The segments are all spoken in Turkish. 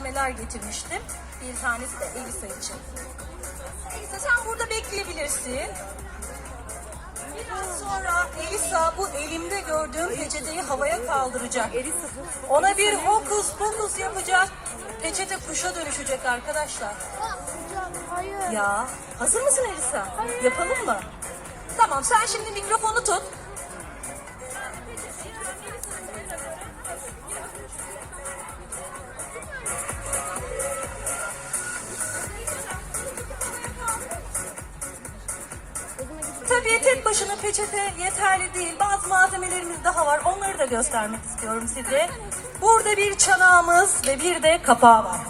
malzemeler getirmiştim. Bir tanesi de Elisa için. Elisa sen burada bekleyebilirsin. Biraz sonra Elisa bu elimde gördüğüm peçeteyi havaya kaldıracak. Ona bir hokus pokus yapacak. Peçete kuşa dönüşecek arkadaşlar. Hayır. Ya hazır mısın Elisa? Yapalım mı? Tamam sen şimdi mikrofonu tut. Başına peçete yeterli değil. Bazı malzemelerimiz daha var. Onları da göstermek istiyorum size. Burada bir çanağımız ve bir de kapağı var.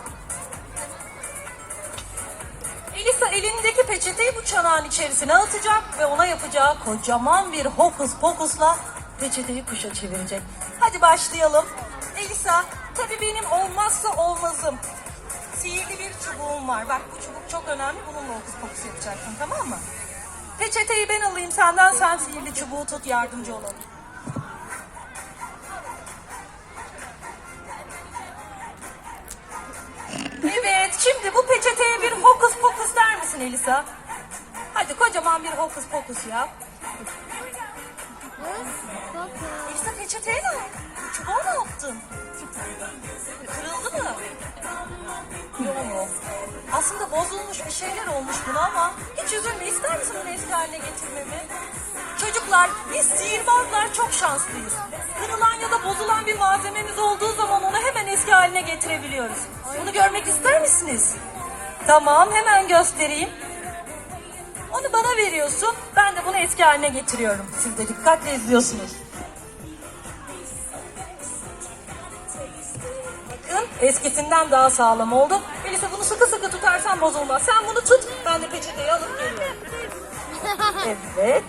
Elisa elindeki peçeteyi bu çanağın içerisine atacak ve ona yapacağı kocaman bir hokus pokusla peçeteyi kuşa çevirecek. Hadi başlayalım. Elisa, tabii benim olmazsa olmazım. Sihirli bir çubuğum var. Bak bu çubuk çok önemli. Bununla hokus pokus yapacaksın tamam mı? Peçeteyi ben alayım senden. Sen sihirli çubuğu tut yardımcı olalım. Evet, şimdi bu peçeteye bir hokus pokus der misin Elisa? Hadi kocaman bir hokus pokus yap. Elisa peçeteye ne? Çubuğa ne yaptın? Kırıldı mı? Yok. Aslında bozulmuş bir şeyler olmuş buna ama hiç üzülme haline getirmemi? Çocuklar biz sihirbazlar çok şanslıyız. Kırılan ya da bozulan bir malzememiz olduğu zaman onu hemen eski haline getirebiliyoruz. Bunu görmek ister misiniz? Tamam hemen göstereyim. Onu bana veriyorsun. Ben de bunu eski haline getiriyorum. Siz de dikkatle izliyorsunuz. Bakın eskisinden daha sağlam oldu. Elisa bunu sıkı sıkı tutarsan bozulmaz. Sen bunu tut. Ben de peçeteyi alıp geliyorum. Evet.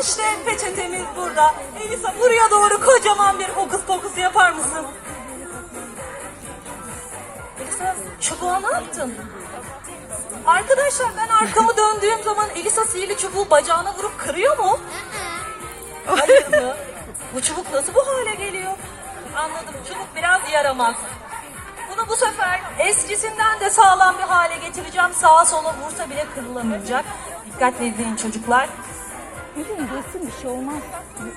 İşte peçetemiz burada. Elisa buraya doğru kocaman bir hokus pokus yapar mısın? Elisa çubuğa ne yaptın? Arkadaşlar ben arkamı döndüğüm zaman Elisa sihirli çubuğu bacağına vurup kırıyor mu? Hayır mı? Bu çubuk nasıl bu hale geliyor? Anladım. Çubuk biraz yaramaz. Bunu bu sefer eskisinden de sağlam bir hale getireceğim. Sağa sola vursa bile kırılamayacak. Dikkatle izleyin çocuklar. Bilmiyorum dursun bir şey olmaz.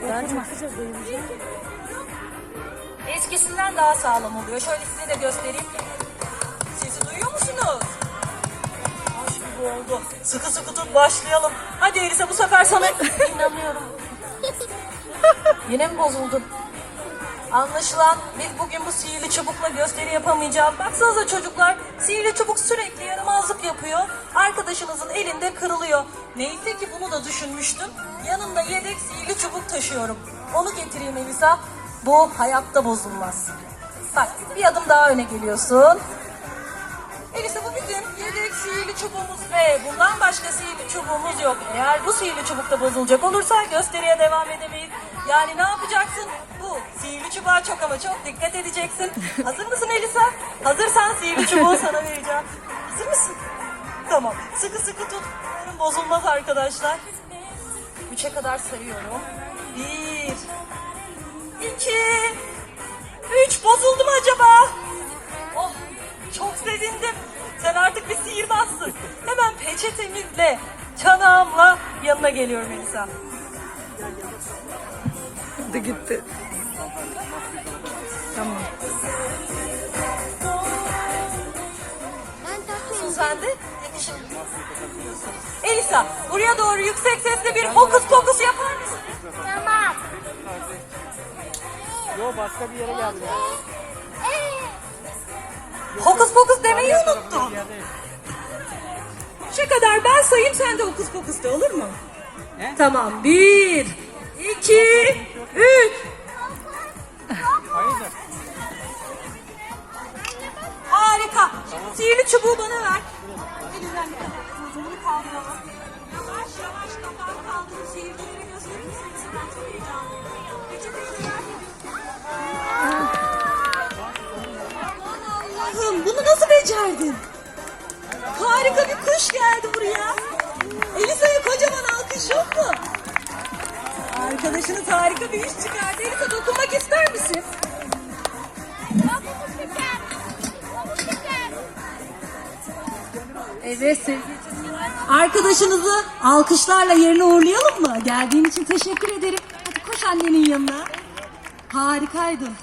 Ben çok sıcak bayılacağım. Eskisinden daha sağlam oluyor. Şöyle size de göstereyim. Sesi duyuyor musunuz? Hoş gibi oldu. Sıkı sıkı tut başlayalım. Hadi Elisa bu sefer sana inanıyorum. Yine mi bozuldun? Anlaşılan biz bugün bu sihirli çubukla gösteri yapamayacağız. Baksanıza çocuklar sihirli çubuk sürekli yaramazlık yapıyor. Arkadaşınızın elinde kırılıyor. Neyse ki bunu da düşünmüştüm. Yanımda yedek sihirli çubuk taşıyorum. Onu getireyim Elisa. Bu hayatta bozulmaz. Bak bir adım daha öne geliyorsun. Elisa bu bizim yedek sihirli çubuğumuz ve bundan başka sihirli çubuğumuz yok. Eğer bu sihirli çubuk da bozulacak olursa gösteriye devam edemeyiz. Yani ne yapacaksın? Bu sihirli çubuğa çok ama çok dikkat edeceksin. Hazır mısın Elisa? Hazırsan sihirli çubuğu sana vereceğim. Hazır mısın? Tamam. Sıkı sıkı tut. Umarım bozulmaz arkadaşlar. Üçe kadar sayıyorum. Bir. iki, Üç. Bozuldu mu acaba? Oh çok sevindim. Sen artık bir sihirbazsın. Hemen peçetemizle, çanağımla yanına geliyorum Elisa. De gitti. Tamam. De yetişin. Elisa buraya doğru yüksek sesle bir hokus pokus yapar mısın? Tamam. Yo başka bir yere geldi. Hokus pokus demeyi unuttun. Şu kadar ben sayayım sen de hokus pokus de olur mu? Tamam. Bir, iki, üç. Harika. Şimdi sihirli çubuğu bana ver. Elinden kılıcını kaldıralım. Yavaş yavaş kapağı kaldırıp seyircilere gösterir misiniz? Ben çok heyecanlıyım. Allah'ım bunu nasıl becerdin? Harika bir kuş geldi buraya. Elisa'ya kocaman alkış yok mu? Arkadaşınız harika bir iş çıkardı. Elisa dokunmak ister misin? Evet sevgili Arkadaşınızı alkışlarla yerine uğurlayalım mı? Geldiğin için teşekkür ederim. Hadi koş annenin yanına. Harikaydın.